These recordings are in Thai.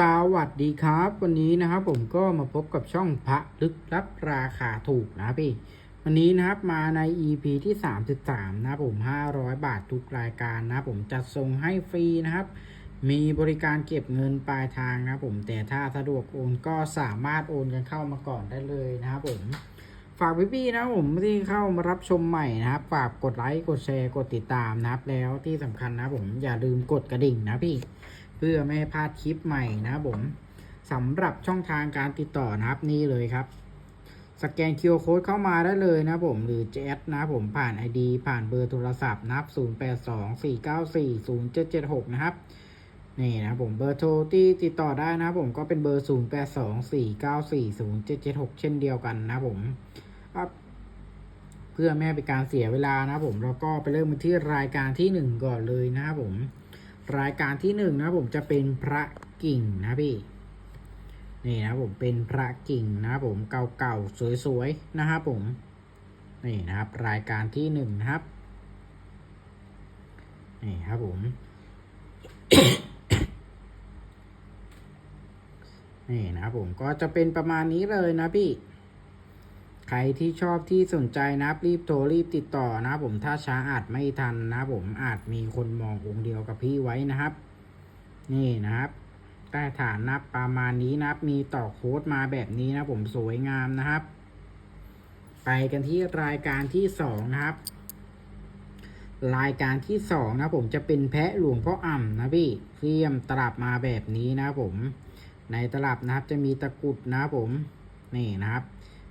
สวัสดีครับ วันนี้นะครับผมก็มาพบกับช่องพระลึกลับราคาถูกนะพี่ วันนี้นะครับมาใน EP ที่ 33 นะผม 500 บาททุกรายการนะผมจัดส่งให้ฟรีนะครับ มีบริการเก็บเงินปลายทางนะผม แต่ถ้าสะดวกโอนก็สามารถโอนกันเข้ามาก่อนได้เลยนะครับผม ฝากพี่ๆนะผมที่เข้ามารับชมใหม่นะครับ ฝากกดไลค์กดแชร์กดติดตามนะครับ แล้วที่สำคัญนะผมอย่าลืมกดกระดิ่งนะพี่ เพื่อไม่ให้พลาดคลิปใหม่นะครับผมสำหรับช่องทางการติดต่อนะครับนี่เลยครับ สแกน QR Code เข้ามาได้เลยนะผมหรือแชทนะผมผ่าน ID ผ่านเบอร์โทรศัพท์นะครับ 0824940776 นะครับนี่นะผมเบอร์โทรที่ติดต่อได้นะผมก็เป็นเบอร์ 0824940776 เช่นเดียวกันนะผมเพื่อไม่ให้เป็นการเสียเวลานะผมเราก็ไปเริ่มที่รายการที่หนึ่งก่อนเลยนะครับผม รายการที่หนึ่งนะผมจะเป็นพระกิ่งนะพี่ นี่นะผมเป็นพระกิ่งนะผมเก่าๆสวยๆนะครับผม นี่นะครับ รายการที่หนึ่งนะครับ นี่ครับผม นี่นะครับผมก็จะเป็นประมาณนี้เลยนะพี่ ใครที่ชอบที่สนใจนะครับรีบโทรรีบติดต่อนะผมถ้าช้าอาจไม่ทันนะผมอาจมีคนมององค์เดียวกับพี่ไว้นะครับ นี่นะครับใต้ฐานนับประมาณนี้นะครับ มีต่อโค้ดมาแบบนี้นะผมสวยงามนะครับ ไปกันที่รายการที่สองนะครับ รายการที่สองนะผมจะเป็นแพะหลวงพ่ออ่ำนะพี่เทียมตลับมาแบบนี้นะผม ในตลับนะครับจะมีตะกุดนะผม นี่นะครับ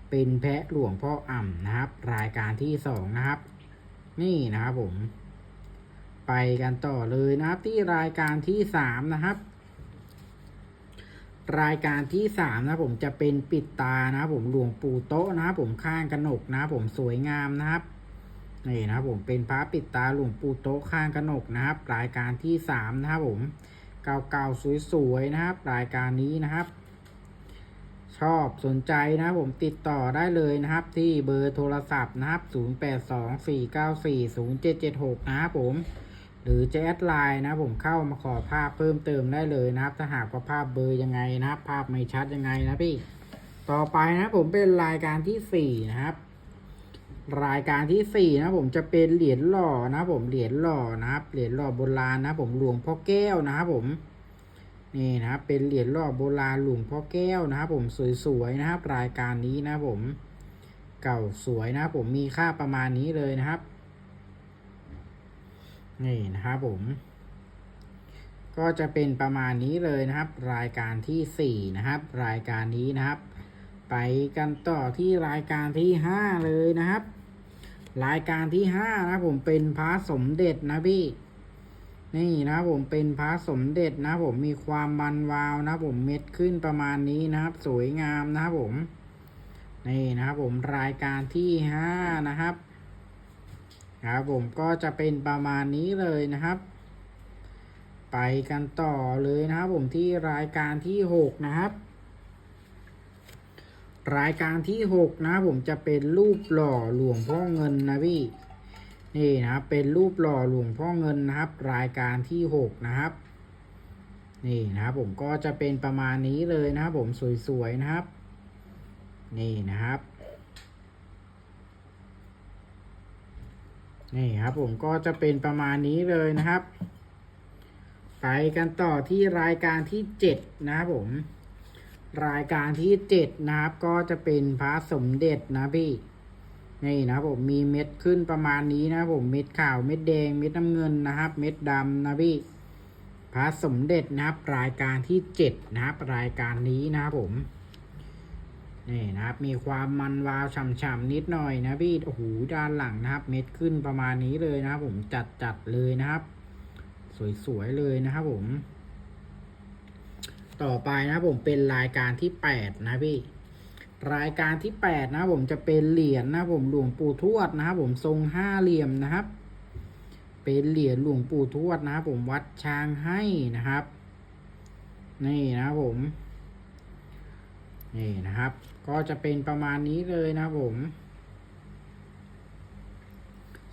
เป็นแพะหลวงพ่ออ่ำนะครับ รายการที่สองนะครับ นี่นะครับผม ไปกันต่อเลยนะครับ ที่รายการที่สามนะครับ รายการที่สามนะผมจะเป็นปิดตานะครับผมหลวงปู่โต๊ะนะครับผมข้างกระหนกนะครับผมสวยงามนะครับนี่นะครับผมเป็นพระปิดตาหลวงปู่โต๊ะข้างกระหนกนะครับ รายการที่สามนะครับผมเก่าๆสวยๆนะครับ รายการนี้นะครับ ชอบสนใจนะผมติดต่อได้เลยนะครับที่เบอร์โทรศัพท์นะครับ 0824940776 นะครับผม หรือจะแอดไลน์นะผมเข้ามาขอภาพเพิ่มเติมได้เลยนะครับ ถ้าหากว่าภาพเบอร์ยังไงนะครับ ภาพไม่ชัดยังไงนะพี่ ต่อไปนะผมเป็นรายการที่สี่นะครับ รายการที่สี่นะผมจะเป็นเหรียญหล่อนะผมเหรียญหล่อนะครับเหรียญหล่อโบราณนะผมหลวงพ่อแก้วนะครับผม นี่นะครับเป็นเหรียญหล่อโบราณหลวงพ่อแก้วนะครับผมสวยๆนะครับ รายการนี้นะผม เก่าสวยนะครับผมมีค่าประมาณนี้เลยนะครับ นี่นะครับผม ก็จะเป็นประมาณนี้เลยนะครับ รายการที่สี่นะครับ รายการนี้นะครับ ไปกันต่อที่รายการที่ห้าเลยนะครับ รายการที่ห้านะผมเป็นพระสมเด็จนะพี่ นี่นะผมเป็นพระสมเด็จนะผมมีความมันวาวนะผมเม็ดขึ้นประมาณนี้นะครับ สวยงามนะครับผม นี่นะครับผมรายการที่ห้านะครับครับผมก็จะเป็นประมาณนี้เลยนะครับ ไปกันต่อเลยนะครับผมที่รายการที่หกนะครับ รายการที่หกนะผมจะเป็นรูปหล่อหลวงพ่อเงินนะพี่ นี่นะครับเป็นรูปหล่อหลวงพ่อเงินนะครับ รายการที่หกนะครับ นี่นะครับผมก็จะเป็นประมาณนี้เลยนะครับ ผมสวยๆนะครับ นี่นะครับนี่ครับผมก็จะเป็นประมาณนี้เลยนะครับ ไปกันต่อที่รายการที่เจ็ดนะครับผม รายการที่เจ็ดนะครับก็จะเป็นพระสมเด็จนะพี่ นี่นะผมมีเม็ดขึ้นประมาณนี้นะผมเม็ดขาวเม็ดแดงเม็ดน้ำเงินนะครับ เม็ดดำนะพี่พระสมเด็จนะครับรายการที่เจ็ดนะครับรายการนี้นะครับผมนี่นะครับมีความมันวาวฉ่ำๆนิดหน่อยนะพี่โอ้โหด้านหลังนะครับ เม็ดขึ้นประมาณนี้เลยนะครับผมจัดจัดๆเลยนะครับ สวยๆเลยนะครับผม ต่อไปนะครับผมเป็นรายการที่แปดนะพี่ รายการที่แปดนะผมจะเป็นเหรียญนะผมหลวงปู่ทวดนะครับผมทรงห้าเหลี่ยมนะครับ เป็นเหรียญหลวงปู่ทวดนะครับผมวัดช้างให้นะครับ นี่นะผมนี่นะครับ ก็จะเป็นประมาณนี้เลยนะผม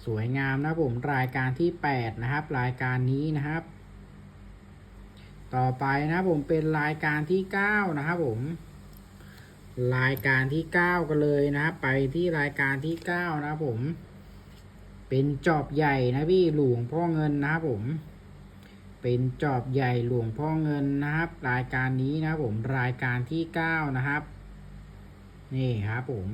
สวยงามนะผมรายการที่แปดนะครับ รายการนี้นะครับ ต่อไปนะผมเป็นรายการที่เก้านะครับผม รายการที่เก้ากันเลยนะครับไปที่รายการที่เก้านะผม เป็นจอบใหญ่นะพี่หลวงพ่อเงินนะครับผม เป็นจอบใหญ่หลวงพ่อเงินนะครับ รายการนี้นะผมรายการที่เก้านะครับ นี่ครับผม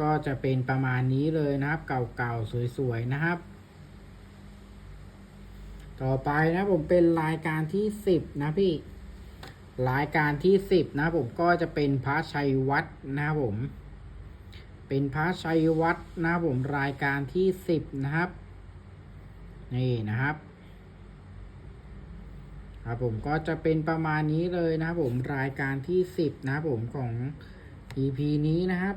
ก็จะเป็นประมาณนี้เลยนะครับ เก่าๆสวยๆนะครับต่อไปนะผมเป็นรายการที่สิบนะพี่ รายการที่สิบนะผมก็จะเป็นพระชัยวัดนะครับผม เป็นพระชัยวัดนะผมรายการที่สิบนะครับ นี่นะครับครับผมก็จะเป็นประมาณนี้เลยนะครับผมรายการที่สิบนะครับผมของ EP นี้นะครับ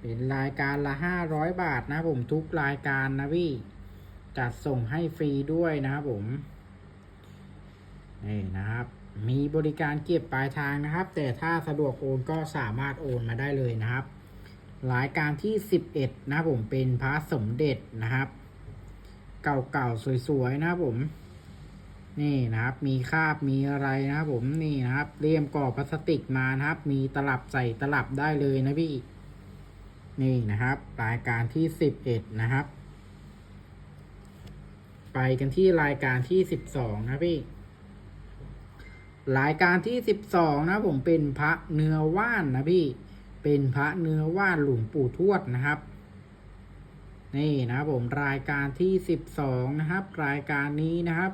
เป็นรายการละห้าร้อยบาทนะผมทุกรายการนะพี่จัดส่งให้ฟรีด้วยนะครับผมนี่นะครับ มีบริการเก็บปลายทางนะครับ แต่ถ้าสะดวกโอนก็สามารถโอนมาได้เลยนะครับรายการที่ 11 นะผมเป็นพระสมเด็จนะครับ เก่าๆ สวยๆ นะผม นี่นะครับ มีคาบมีอะไรนะครับผมนี่นะครับเรียมกรอบพลาสติกมานะครับ มีตลับใส่ตลับได้เลยนะพี่ นี่นะครับรายการที่ 11 นะครับ ไปกันที่รายการที่ 12 นะพี่ รายการที่ 12 นะผมเป็นพระเนื้อว่านนะพี่ เป็นพระเนื้อว่านหลวงปู่ทวดนะครับ นี่นะผมรายการที่ 12 นะครับ รายการนี้นะครับ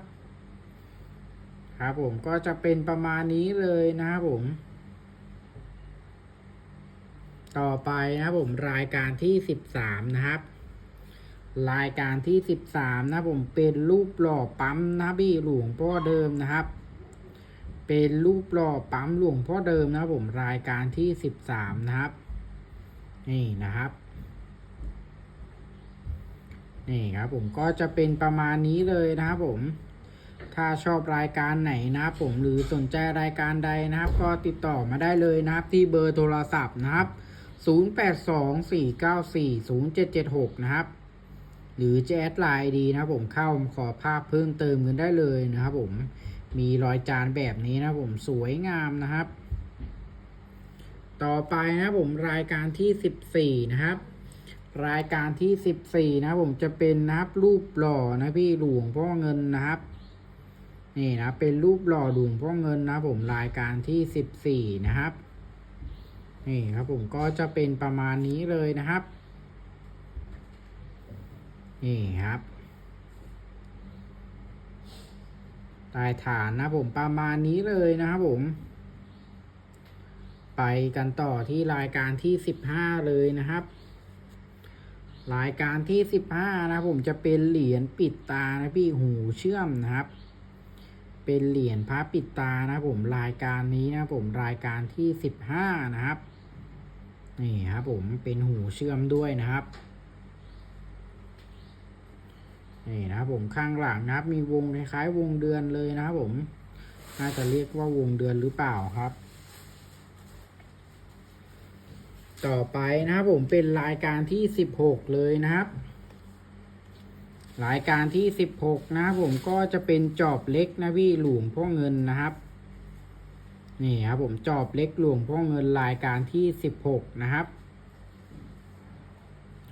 ครับผมก็จะเป็นประมาณนี้เลยนะครับผม ต่อไปนะผมรายการที่ 13 นะครับรายการที่ 13 นะผมเป็นรูปหล่อปั๊มนะพี่หลวงพ่อเดิมนะครับ เป็นรูปหล่อปั๊มหลวงพ่อเดิมนะครับผมรายการที่13นะครับ นี่นะครับ นี่ครับผมก็จะเป็นประมาณนี้เลยนะครับผม ถ้าชอบรายการไหนนะครับผมหรือสนใจรายการใดนะครับ ก็ติดต่อมาได้เลยนะครับ ที่เบอร์โทรศัพท์นะครับ 0824940776 นะครับ หรือจะแอดไลน์ดีนะครับผมเข้าขอภาพเพิ่มเติมกันได้เลยนะครับผม มีรอยจานแบบนี้นะผมสวยงามนะครับ ต่อไปนะผมรายการที่ 14 นะครับ รายการที่ 14 นะผมจะเป็นนะครับรูปหล่อนะพี่หลวงพ่อเงินนะครับนี่นะเป็นรูปหล่อหลวงพ่อเงินนะผมรายการที่ 14 นะครับนี่ครับผมก็จะเป็นประมาณนี้เลยนะครับ นี่ครับ ใตายฐานนะผมประมาณนี้เลยนะครับผม ไปกันต่อที่รายการที่15เลยนะครับ รายการที่15นะผมจะเป็นเหรียญปิดตานะพี่หูเชื่อมนะครับ เป็นเหรียญพระปิดตานะผมรายการนี้นะผมรายการที่15นะครับนี่ครับผมเป็นหูเชื่อมด้วยนะครับ นี่นะครับผมข้างหลังนะครับ มีวงคล้ายๆวงเดือนเลยนะครับผมน่าจะเรียกว่าวงเดือนหรือเปล่าครับ ต่อไปนะครับผมเป็นรายการที่16เลยนะครับรายการที่16นะครับผมก็จะเป็นจอบเล็กนะพี่หลวงพ่อเงินนะครับนี่ครับผมจอบเล็กหลวงพ่อเงินรายการที่16นะครับ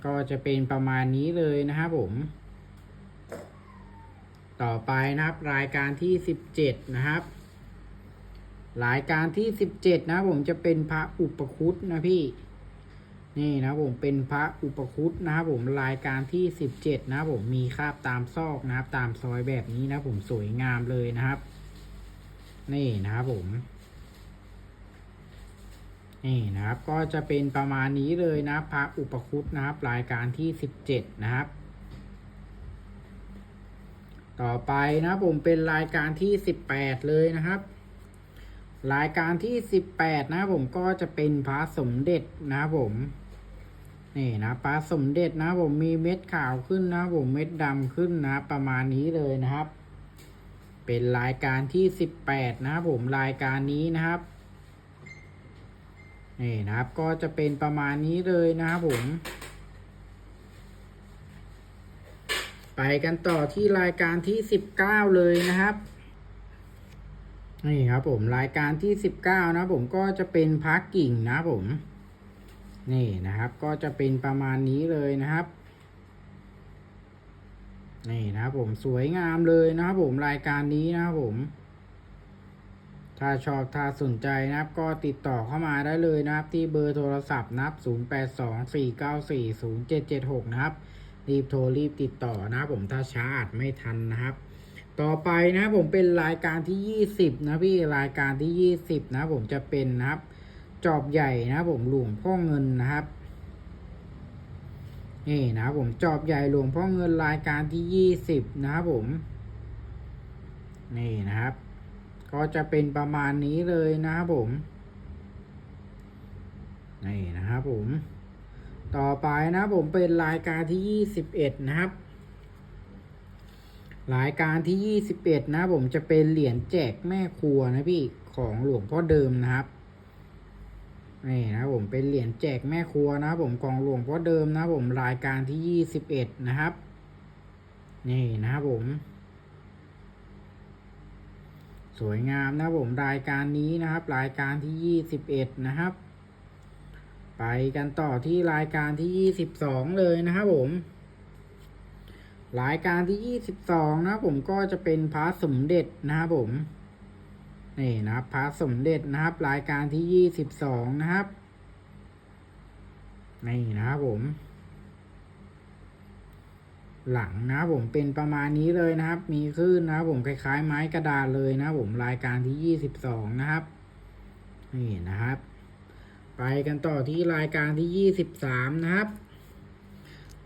ก็จะเป็นประมาณนี้เลยนะครับผม ต่อไปนะครับ รายการที่17นะครับ รายการที่17นะผมจะเป็นพระอุปคุตนะพี่ นี่นะผมเป็นพระอุปคุตนะครับผมรายการที่17นะผมมีคราบตามซอกนะครับ ตามซอยแบบนี้นะผมสวยงามเลยนะครับ นี่นะครับผมนี่นะครับก็จะเป็นประมาณนี้เลยนะพระอุปคุตนะครับ รายการที่17นะครับ ต่อไปนะผมเป็นรายการที่18เลยนะครับ รายการที่18นะผมก็จะเป็นพระสมเด็จนะผมนี่นะปลาสมเด็จนะผมมีเม็ดขาวขึ้นนะผมเม็ดดำขึ้นนะ ประมาณนี้เลยนะครับ เป็นรายการที่สิบแปดนะผมรายการนี้นะครับนี่นะครับก็จะเป็นประมาณนี้เลยนะครับผม ไปกันต่อที่รายการที่สิบเก้าเลยนะครับนี่ครับผมรายการที่สิบเก้านะผมก็จะเป็นพักกิ่งนะผม นี่นะครับ ก็จะเป็นประมาณนี้เลยนะครับ นี่นะครับผมสวยงามเลยนะครับผมรายการนี้นะครับผม ถ้าชอบถ้าสนใจนะครับ ก็ติดต่อเข้ามาได้เลยนะครับ ที่เบอร์โทรศัพท์นะครับ 0824940776 นะครับ รีบโทรรีบติดต่อนะผมถ้าช้าอาจไม่ทันนะครับ ต่อไปนะผมเป็นรายการที่ 20 นะพี่รายการที่ 20 นะ ผมจะเป็นนะครับ จอบใหญ่นะผมหลวงพ่อเงินนะครับนี่นะผมจอบใหญ่หลวงพ่อเงินรายการที่ 20 นะครับผมนี่นะครับ ก็จะเป็นประมาณนี้เลยนะครับผมนี่นะครับผม ต่อไปนะผมเป็นรายการที่21นะครับ รายการที่21นะครับผมจะเป็นเหรียญแจกแม่ครัวนะพี่ของหลวงพ่อเดิมนะครับนี่นะผมเป็นเหรียญแจกแม่ครัวนะผมของหลวงพ่อเดิมนะผมรายการที่21นะครับ นี่นะครับผม สวยงามนะผมรายการนี้นะครับ รายการที่21นะครับ ไปกันต่อที่รายการที่22เลยนะครับผม รายการที่22นะครับผมก็จะเป็นพระสมเด็จนะครับผม นี่นะครับพระสมเด็จนะครับ รายการที่22นะครับ นี่นะครับผม หลังนะผมเป็นประมาณนี้เลยนะครับ มีคลื่นนะครับผมคล้ายๆ ไม้กระดานเลยนะผมรายการที่22นะครับ นี่นะครับ ไปกันต่อที่รายการที่23นะครับ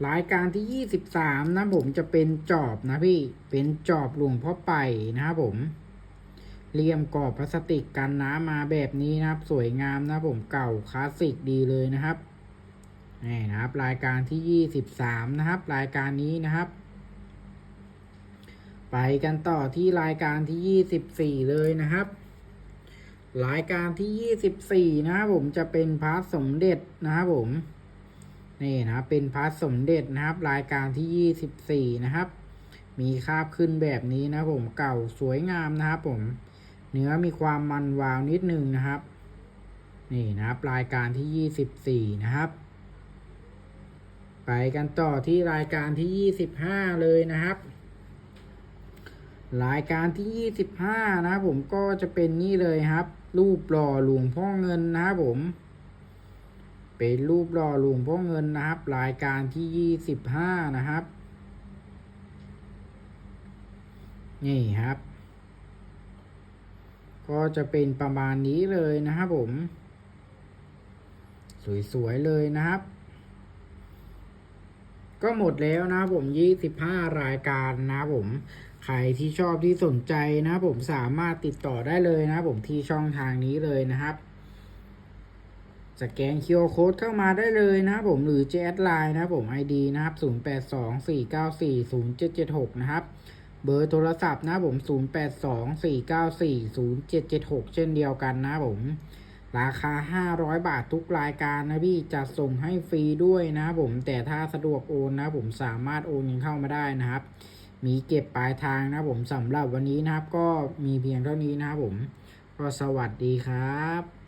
รายการที่23นะผมจะเป็นจอบนะพี่เป็นจอบหลวงพ่อไปนะครับผมเลี่ยมกรอบพลาสติกกันน้ำมาแบบนี้นะครับ สวยงามนะผมเก่าคลาสสิกดีเลยนะครับนี่นะครับ รายการที่23นะครับ รายการนี้นะครับ ไปกันต่อที่รายการที่24เลยนะครับ รายการที่24นะครับผมจะเป็นพระสมเด็จนะครับผมนี่นะเป็นพระสมเด็จนะครับ รายการที่24นะครับ มีคาบขึ้นแบบนี้นะผมเก่าสวยงามนะครับผมเนื้อมีความมันวาวนิดนึงนะครับ นี่นะครับรายการที่24นะครับ ไปกันต่อที่รายการที่25เลยนะครับรายการที่ 25 นะครับผมก็จะเป็นนี่เลยครับ รูปหล่อหลวงพ่อเงินนะครับผม เป็นรูปหล่อหลวงพ่อเงินนะครับ รายการที่25นะครับ นี่ครับ ก็จะเป็นประมาณนี้เลยนะครับผม สวยๆเลยนะครับก็หมดแล้วนะครับผม 25 รายการนะครับผม ใครที่ชอบที่สนใจนะผมสามารถติดต่อได้เลยนะผมที่ช่องทางนี้เลยนะครับ สแกน QR Code เข้ามาได้เลยนะผมหรือจะแอดไลน์นะครับผม ID นะครับ 0824940776 นะครับ เบอร์โทรศัพท์นะผม 0824940776 เช่นเดียวกันนะผมราคา 500 บาททุกรายการนะพี่จะส่งให้ฟรีด้วยนะผมแต่ถ้าสะดวกโอนนะผมสามารถโอนเงินเข้ามาได้นะครับ มีเก็บปลายทางนะครับผมสำหรับวันนี้นะครับ ก็มีเพียงเท่านี้นะครับผม ก็สวัสดีครับ